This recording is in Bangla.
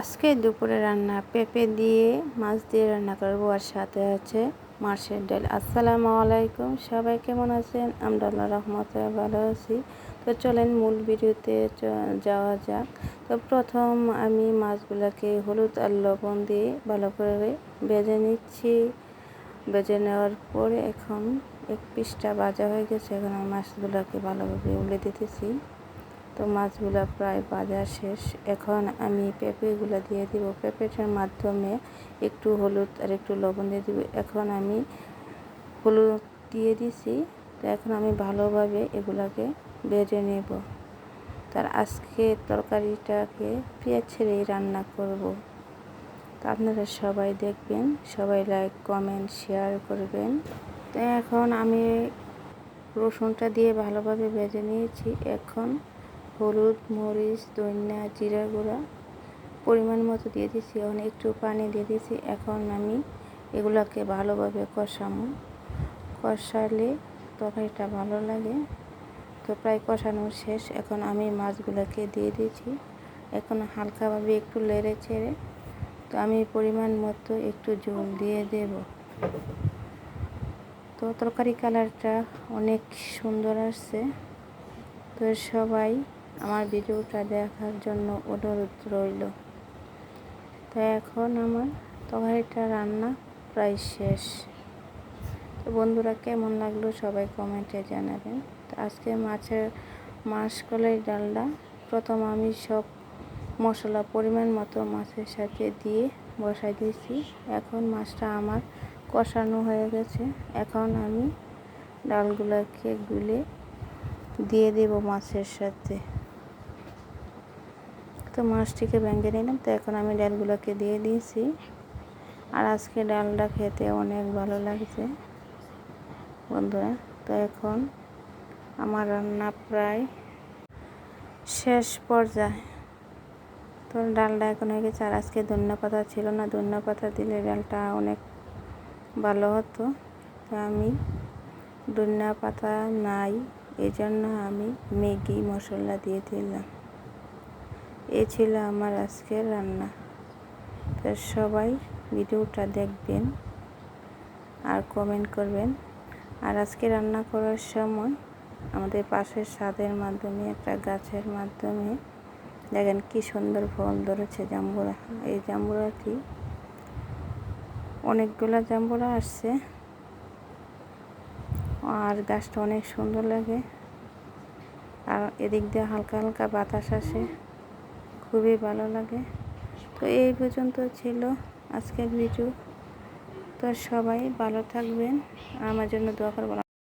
আজকে দুপুরে রান্না পেঁপে দিয়ে, মাছ দিয়ে রান্না করব আর সাথে আছে মাছের ডাল। আসসালামু আলাইকুম, সবাই কেমন আছেন? আমরা আল্লাহ রহমতে ভালো আছি। তো চলেন মূল ভিডিওতে যাওয়া যাক। তো প্রথম আমি মাছগুলোকে হলুদ আর লবণ দিয়ে ভালো করে বেজে নিচ্ছি। বেজে নেওয়ার পরে এখন এক পিসটা ভাজা হয়ে গেছে, এখন আমি মাছগুলোকে ভালোভাবে উলে দিতেছি। তো মাছগুলো প্রায় বাজার শেষ। এখন আমি পেঁপেগুলো দিয়ে দিব। পেঁপেটার মাধ্যমে একটু হলুদ আর একটু লবণ দিয়ে দিব। এখন আমি হলুদ দিয়ে দিছি। তো এখন আমি ভালোভাবে এগুলাকে ভেজে নেব। তার আজকে তরকারিটাকে পেঁয়াজ ছেড়েই রান্না করব। তো আপনারা সবাই দেখবেন, সবাই লাইক, কমেন্ট, শেয়ার করবেন। তো এখন আমি রসুনটা দিয়ে ভালোভাবে বেজে নিয়েছি। এখন হলুদ, মরিচ, ধনিয়া জিরা গুঁড়া পরিমাণ মতো দিয়ে দিয়েছি। এখন একটু পানি দিয়ে দিয়েছি। এখন আমি এগুলোকে ভালোভাবে কষামো কষালে তরকারিটা ভালো লাগে। তো প্রায় কষানো শেষ। এখন আমি মাছগুলোকে দিয়ে দিয়েছি। এখন হালকাভাবে একটু লেড়ে ছেড়ে তো আমি পরিমাণ মতো একটু জল দিয়ে দেব। তো তরকারি কালারটা অনেক সুন্দর আসছে। তো সবাই আমার ভিডিওটা দেখার জন্য অনুরোধ রইল। তো এখন আমার তরকারিটা রান্না প্রায় শেষ। তো বন্ধুরা, কেমন লাগল সবাই কমেন্টে জানাবেন। তো আজকে মাছের মাসকলাই ডালটা প্রথম আমি সব মশলা পরিমাণ মতো মাছের সাথে দিয়ে বসাই দিয়েছি। এখন মাছটা আমার কষানো হয়ে গেছে। এখন আমি ডালগুলোকে গুলে দিয়ে দেব মাছের সাথে। তো মাছটিকে ভেঙে নিলাম, তো এখন আমি ডালগুলোকে দিয়ে দিয়েছি। আর আজকে ডালটা খেতে অনেক ভালো লাগছে, বন্ধুরা। তো এখন আমার রান্না প্রায় শেষ পর্যায়ে। তো ডালটা এখন হয়ে গেছে, আর আজকে ধন্য পাতা ছিল না, ধন্য পাতা দিলে ডালটা অনেক ভালো হতো। তো আমি ধন্য পাতা নাই এই জন্য আমি ম্যাগি মশলা দিয়ে দিলাম। এ ছিল আমার আজকের রান্না। তো সবাই ভিডিওটা দেখবেন আর কমেন্ট করবেন। আর আজকে রান্না করার সময় আমাদের পাশের স্বাদের মাধ্যমে, একটা গাছের মাধ্যমে, দেখেন কি সুন্দর ফল ধরেছে জাম্বুরা। এই জাম্বুরাটি অনেকগুলো জাম্বুরা আসছে। আর গাছটা অনেক সুন্দর লাগে। আর এদিক দিয়ে হালকা হালকা বাতাস আসে। খুবই ভালো লাগে। তো এই পর্যন্ত ছিল আজকের ভিডিও। তো সবাই ভালো থাকবেন। আমার জন্য দোয়া করবেন।